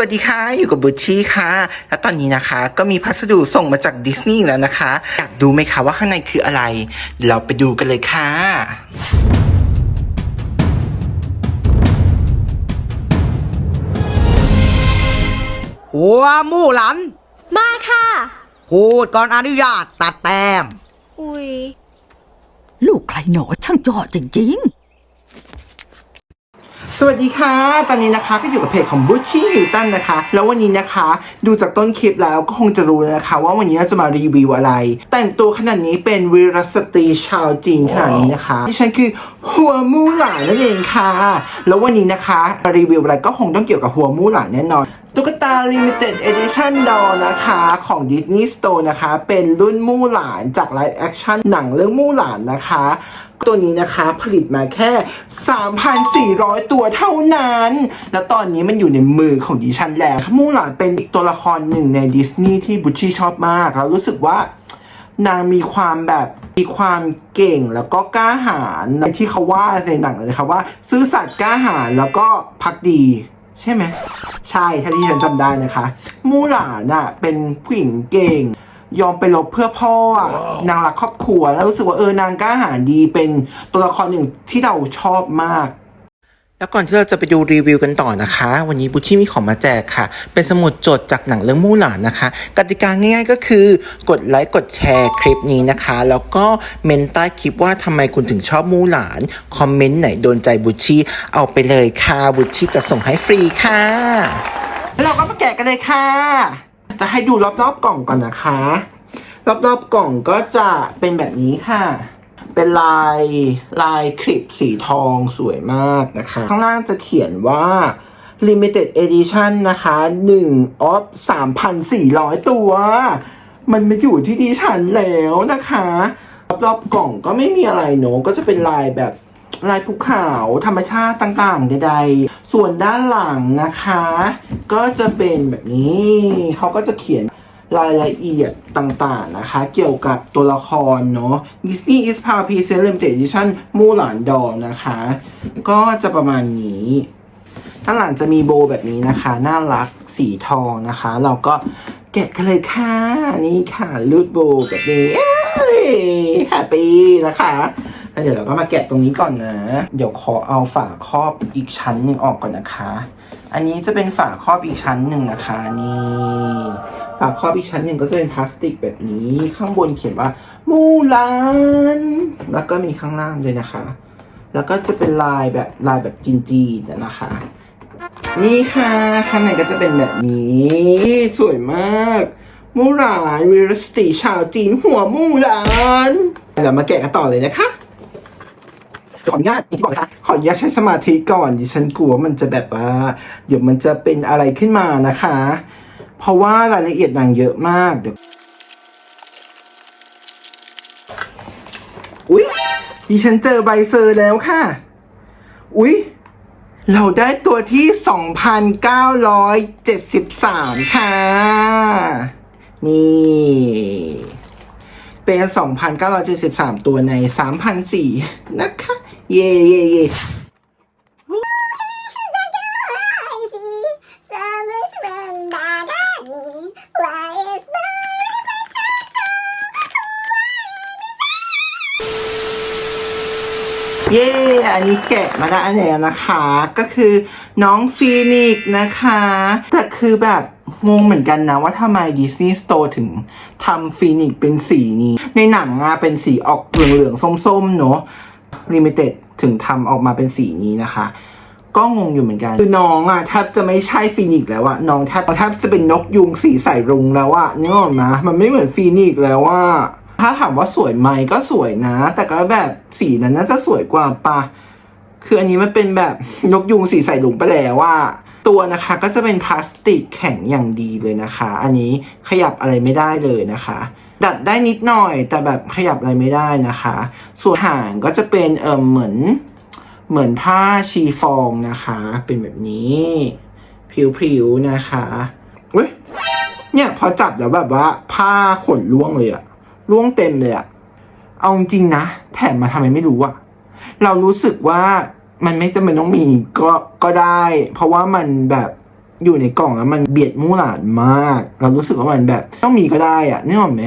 วัสดีค่ะ อยู่กับบุชชี่ค่ะ และตอนนี้นะคะ ก็มีพัสดุส่งมาจากดิสนีย์แล้วนะคะ อยากดูไหมคะว่าข้างในคืออะไร เราไปดูกันเลยค่ะหัวหมู่หลัน มาค่ะ พูดก่อนอนุญาตตัดแต้ม อุ้ย ลูกใครหนอช่างจอจริง ๆ สวัสดีค่ะ ตอนนี้นะคะก็อยู่กับเพจของบุชชี่ฮิวตันนะคะ แล้ววันนี้นะคะ ดูจากต้นคลิปแล้วก็คงจะรู้นะคะ ว่าวันนี้เราจะมารีวิวอะไร แต่งตัวขนาดนี้เป็นวีรสตรีชาวจีนขนาดนี้นะคะที่ฉันคือหัวมู่หลานนั่นเองค่ะ แล้ววันนี้นะคะรีวิวอะไรก็คงต้องเกี่ยวกับหัวมู่หลานแน่นอน ตุ๊กตา Limited Edition Doll นะคะของ Disney Store นะคะ เป็นรุ่นมู่หลานจากไลฟ์แอคชั่นหนังเรื่องมู่หลานนะคะ ตัวนี้นะคะผลิตมาแค่ 3,400 ตัวเท่านั้น แล้วตอนนี้มันอยู่ในมือของดิฉันแล้วมู่หลานเป็นอีกตัวละครหนึ่งในดิสนีย์ที่บุชชี่ชอบมาก แล้วรู้สึกว่านางมีความแบบมีความเก่งแล้วก็กล้าหาญในที่เขาว่าในหนังเลยนะครับว่า ซื่อสัตย์กล้าหาญแล้วก็พักดี ใช่ไหมใช่ถ้าที่ฉันจำได้นะคะ มู่หลานอะ เป็นผู้หญิงเก่ง ยอมไปรบเพื่อพ่ออะนางรักครอบครัว แล้วรู้สึกว่าเออนางกล้าหาญดีเป็นตัวละครหนึ่งที่เราชอบมาก แล้วก่อนที่เราจะไปดูรีวิวกันต่อนะคะ วันนี้บุชี่มีของมาแจกค่ะ เป็นสมุดจดจากหนังเรื่องมู่หลานนะคะ กติกาง่ายๆก็คือกดไลค์กดแชร์คลิปนี้นะคะ แล้วก็เมนใต้คลิปว่าทำไมคุณถึงชอบมู่หลาน คอมเมนต์ไหนโดนใจบุชี่เอาไปเลยค่ะ บุชชี่จะส่งให้ฟรีค่ะแล้วเราก็มาแกะกันเลยค่ะ จะให้ดูรอบๆกล่องก่อนนะคะ รอบๆกล่องก็จะเป็นแบบนี้ค่ะ เป็นลายลายคลิปสีทองสวยมากนะคะ ข้างล่างจะเขียนว่า limited edition นะคะ1 of 3,400 ตัว มันมาอยู่ที่ดิฉันแล้วนะคะรอบๆกล่องก็ไม่มีอะไรเนอะก็จะเป็นลายแบบลายภูเขาธรรมชาติต่างๆ ใดๆ ส่วนด้านหลังนะคะ ก็จะเป็นแบบนี้ เขาก็จะเขียน รายละเอียดต่างๆนะคะ เกี่ยวกับตัวละครเนาะ Disney is Proud Present Limited Edition มู่หลานดอนะคะ ก็จะประมาณนี้ข้างหลังจะมีโบแบบนี้นะคะ น่ารักสีทองนะคะ เราก็แกะกันเลยค่ะ นี่ค่ะรูดโบแบบนี้แฮปปี้นะคะเดี๋ยวเราก็มาแกะตรงนี้ก่อนนะ เดี๋ยวขอเอาฝาครอบอีกชั้นหนึ่งออกก่อนนะคะ อันนี้จะเป็นฝาครอบอีกชั้นหนึ่งนะคะนี่ ครอบอีกชั้นหนึ่งก็จะเป็นพลาสติกแบบนี้ ข้างบนเขียนว่า มูลาน แล้วก็มีข้างล่างด้วยนะคะ แล้วก็จะเป็นลายแบบลายแบบจีนๆนะคะ นี่ค่ะข้างในก็จะเป็นแบบนี้สวยมากมูหลานวีรสตรีชาวจีนหัวมูหลานเรามาแกะกันต่อเลยนะคะขออนุญาตอีกก่อนนะคะขออนุญาตใช้สมาธิก่อนดิฉันกลัวมันจะแบบว่า เดี๋ยวมันจะเป็นอะไรขึ้นมานะคะ เพราะว่ารายละเอียดหนังเยอะมากเดี๋ยวอุ๊ยดิฉันเจอใบเซอร์แล้วค่ะ อุ๊ย เราได้ตัวที่ 2,973 ค่ะ นี่ เป็น 2,973 ตัวใน3,004นะคะ เย่เย่เย่ เย้อันนี้แกะมาได้แล้วนะคะ ก็คือน้องฟีนิกซ์นะคะ แต่คือแบบงงเหมือนกันนะว่าทำไมดิสนีย์สโตร์ถึงทำฟีนิกซ์เป็นสีนี้ ในหนังอะเป็นสีออกเหลืองๆส้มๆเนอะลิมิเต็ดถึงทำออกมาเป็นสีนี้นะคะ ก็งงอยู่เหมือนกัน คือน้องอะแทบจะไม่ใช่ฟีนิกซ์แล้วอะน้องแทบแทบจะเป็นนกยุงสีใสรุ้งแล้วอะนึกออกไหมมันไม่เหมือนฟีนิกซ์แล้วว่า ถ้าถามว่าสวยไหมก็สวยนะ แต่ก็แบบสีนั้นน่าจะสวยกว่าปะคืออันนี้มันเป็นแบบนกยุงสีใส่ลุงไปแล้วว่า ตัวนะคะก็จะเป็นพลาสติกแข็งอย่างดีเลยนะคะ อันนี้ขยับอะไรไม่ได้เลยนะคะ ดัดได้นิดหน่อย แต่แบบขยับอะไรไม่ได้นะคะ ส่วนหางก็จะเป็นเออเหมือนเหมือนผ้าชีฟองนะคะ เป็นแบบนี้ผิวๆนะคะเว้ยเนี่ยพอจับแล้วแบบว่าผ้าขนล่วงเลยอะ ล่วงเต็มเลยอะเอาจริงนะ แถมมาทำไมไม่รู้อะเรารู้สึกว่ามันไม่จำเป็นต้องมีก็ก็ได้ เพราะว่ามันแบบอยู่ในกล่องแล้วมันเบียดมู่หลานมาก เรารู้สึกว่ามันแบบต้องมีก็ได้อะนึกออไหม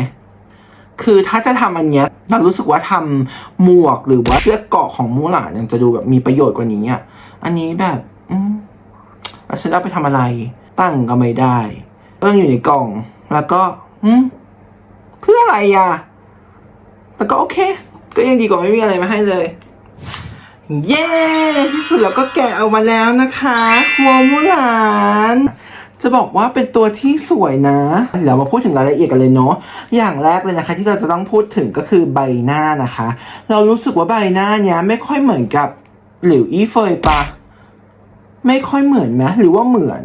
คือถ้าจะทำอันเนี้ยเรารู้สึกว่าทำหมวกหรือว่าเสื้อเกาะของมู่หลานยังจะดูแบบมีประโยชน์กว่านี้อะอันนี้แบบ อืมฉันเอาไปทำอะไร ตั้งก็ไม่ได้ต้องอยู่ในกล่อง แล้วก็ อืม เพื่ออะไรอะแล้วก็โอเค ก็ยังดีกว่าไม่มีอะไรมาให้เลย เย้ที่สุดเราก็แกะออกมาแล้วนะคะหัวมูหลานจะบอกว่าเป็นตัวที่สวยนะ เดี๋ยวมาพูดถึงรายละเอียดกันเลยเนาะ อย่างแรกเลยนะคะ ที่เราจะต้องพูดถึงก็คือใบหน้านะคะ เรารู้สึกว่าใบหน้าเนี้ยไม่ค่อยเหมือนกับหลิวอี้เฟยปะ ไม่ค่อยเหมือนไหมหรือว่าเหมือน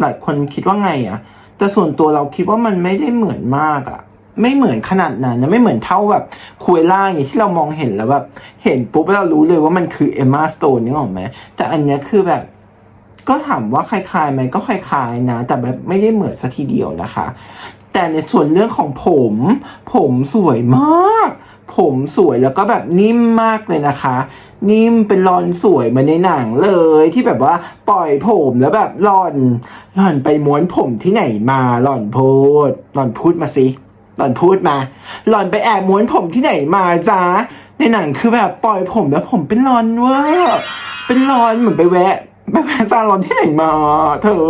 หลายคนคิดว่าไงอะแต่ส่วนตัวเราคิดว่ามันไม่ได้เหมือนมากอะ ไม่เหมือนขนาดนั้นนะไม่เหมือนเท่าแบบคุยล่าอย่างที่เรามองเห็นแล้วแบบเห็นปุ๊บแล้วเรารู้เลยว่ามันคือเอมมาสโตนนี่หรอไหมแต่อันเนี้ยคือแบบ ก็ถามว่าคล้ายๆไหมก็คล้ายๆนะ แต่แบบไม่ได้เหมือนสักทีเดียวนะคะ แต่ในส่วนเรื่องของผม ผมสวยมาก ผมสวยแล้วก็แบบนิ่มมากเลยนะคะนิ่มเป็นรอนสวยเหมาในหนังเลยที่แบบว่าปล่อยผมแล้วแบบหล่อนหล่อนไปม้วนผมที่ไหนมาหล่อนพูดหล่อนพูดมาสิ หล่อนพูดมา หล่อนไปแอบม้วนผมที่ไหนมาจ้าในหนังคือแบบปล่อยผมแล้วผมเป็นรอนเวอร์เป็นรอนเหมือนไปแวะไปแวะซาลอนที่ไหนมาเธอ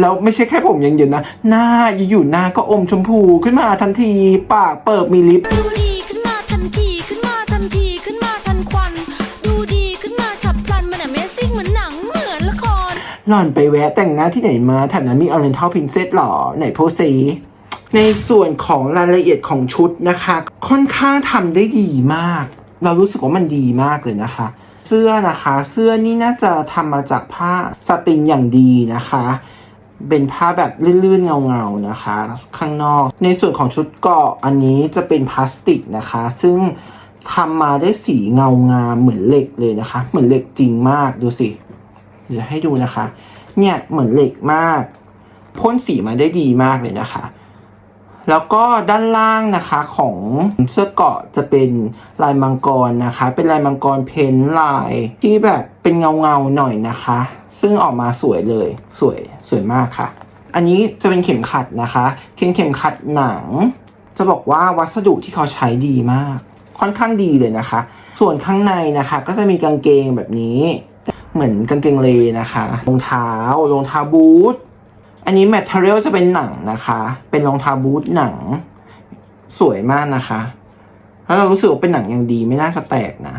แล้วไม่ใช่แค่ผมอย่างเดียวนะ หน้าอยู่ๆหน้าก็อมชมพูขึ้นมาทันที ปากเปิดมีลิป ดูดีขึ้นมาทันทีขึ้นมาทันทีขึ้นมาทันควัน ดูดีขึ้นมาฉับพลันมัน Amazing เหมือนหนังเหมือนละคร หล่อนไปแวะแต่งหน้าที่ไหนมาแถมนั้นมีออเรนทัลพินเซสหรอไหนพูดสิ ในส่วนของรายละเอียดของชุดนะคะ ค่อนข้างทำได้ดีมาก เรารู้สึกว่ามันดีมากเลยนะคะ เสื้อนะคะ เสื้อนี่น่าจะทำมาจากผ้าสติงอย่างดีนะคะ เป็นผ้าแบบลื่นๆเงาๆนะคะ ข้างนอก ในส่วนของชุดเกาะอันนี้จะเป็นพลาสติกนะคะ ซึ่งทำมาได้สีเงางามเหมือนเหล็กเลยนะคะ เหมือนเหล็กจริงมากดูสิเดี๋ยวให้ดูนะคะ เนี่ยเหมือนเหล็กมากพ่นสีมาได้ดีมากเลยนะคะ แล้วก็ด้านล่างนะคะของเสื้อเกาะจะเป็นลายมังกรนะคะ เป็นลายมังกรเพ้นลายที่แบบเป็นเงาเงาๆหน่อยนะคะ ซึ่งออกมาสวยเลยสวยสวยมากค่ะ อันนี้จะเป็นเข็มขัดนะคะเข็มเข็มขัดหนัง จะบอกว่าวัสดุที่เขาใช้ดีมาก ค่อนข้างดีเลยนะคะ ส่วนข้างในนะคะ ก็จะมีกางเกงแบบนี้ เหมือนกางเกงเลนะคะรองเท้ารองเท้าบูท อันนี้แมทเทอเรียลจะเป็นหนังนะคะ เป็นรองเท้าบูทหนัง สวยมากนะคะแล้วเรารู้สึกว่าเป็นหนังอย่างดีไม่น่าจะแตกนะ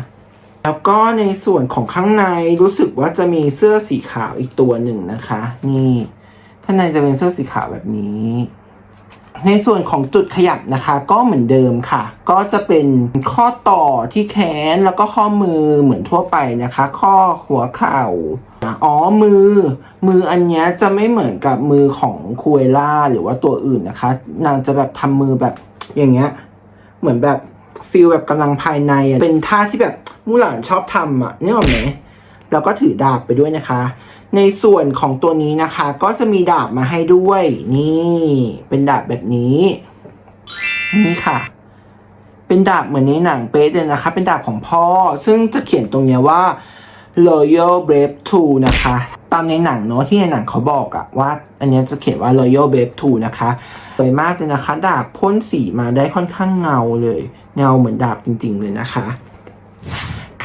แล้วก็ในส่วนของข้างในรู้สึกว่าจะมีเสื้อสีขาวอีกตัวหนึ่งนะคะ นี่ข้างในจะเป็นเสื้อสีขาวแบบนี้ ในส่วนของจุดขยับนะคะ ก็เหมือนเดิมค่ะ ก็จะเป็นข้อต่อที่แขนแล้วก็ข้อมือเหมือนทั่วไปนะคะ ข้อหัวเข่าอ๋อมือ มืออันนี้จะไม่เหมือนกับมือของคุเอล่าหรือว่าตัวอื่นนะคะ นางจะแบบทำมือแบบอย่างเงี้ย เหมือนแบบฟีลแบบกำลังภายในเป็นท่าที่แบบมู่หลานชอบทำอะนี่หรอไหม แล้วก็ถือดาบไปด้วยนะคะ ในส่วนของตัวนี้นะคะ ก็จะมีดาบมาให้ด้วย นี่ เป็นดาบแบบนี้ นี่ค่ะ เป็นดาบเหมือนในหนังเป๊ะเลยนะคะ เป็นดาบของพ่อ ซึ่งจะเขียนตรงเนี้ยว่า Royal Brave 2 นะคะ ตามในหนังเนอะที่ในหนังเขาบอกอะว่า อันเนี้ยจะเขียนว่า Royal Brave 2 นะคะสวยมากเลยนะคะ ดาบพ่นสีมาได้ค่อนข้างเงาเลย เงาเหมือนดาบจริง ๆ เลยนะคะ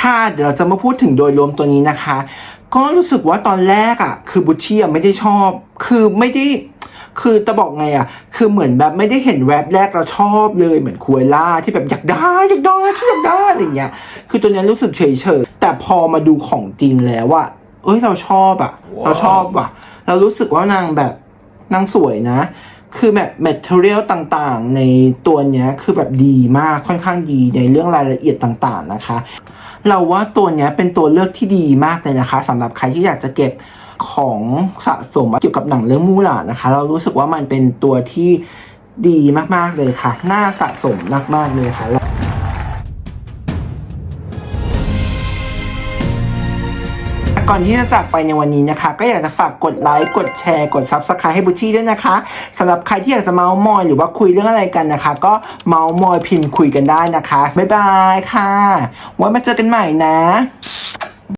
ค่ะเดี๋ยวเราจะมาพูดถึงโดยรวมตัวนี้นะคะ ก็รู้สึกว่าตอนแรกอะ่ะ คือบุชชี่ไม่ได้ชอบ คือไม่ได้คือจะบอกไงอะ่ะ คือเหมือนแบบไม่ได้เห็นแวบแรกเราชอบเลยเหมือนคุยล่าที่แบบอยากได้อยากได้ที่อยากได้อะไรเงี้ย คือตัวนี้รู้สึกเฉยเฉยแต่พอมาดูของจริงแล้วอะเอ้ยเราชอบอะเราชอบว่ะเรารู้สึกว่านางแบบนางสวยนะ คือแบบแมทเทอเรียลต่างๆ ในตัวเนี้ยคือแบบดีมากค่อนข้างดีในเรื่องรายละเอียดต่างๆนะคะ เราว่าตัวเนี้ยเป็นตัวเลือกที่ดีมากเลยนะคะสำหรับใครที่อยากจะเก็บของสะสมเกี่ยวกับหนังเรื่องมูหลานนะคะ เรารู้สึกว่ามันเป็นตัวที่ดีมากๆเลยค่ะ น่าสะสมมากๆเลยค่ะ ก่อนที่จะจากไปในวันนี้นะคะ ก็อยากจะฝากกดไลค์กดแชร์กดซับสไครต์ให้บุชี่ด้วยนะคะสำหรับใครที่อยากจะเมาส์มอยหรือว่าคุยเรื่องอะไรกันนะคะ ก็เมาส์มอยพิมพ์คุยกันได้นะคะบ๊ายบายค่ะไว้มาเจอกันใหม่นะ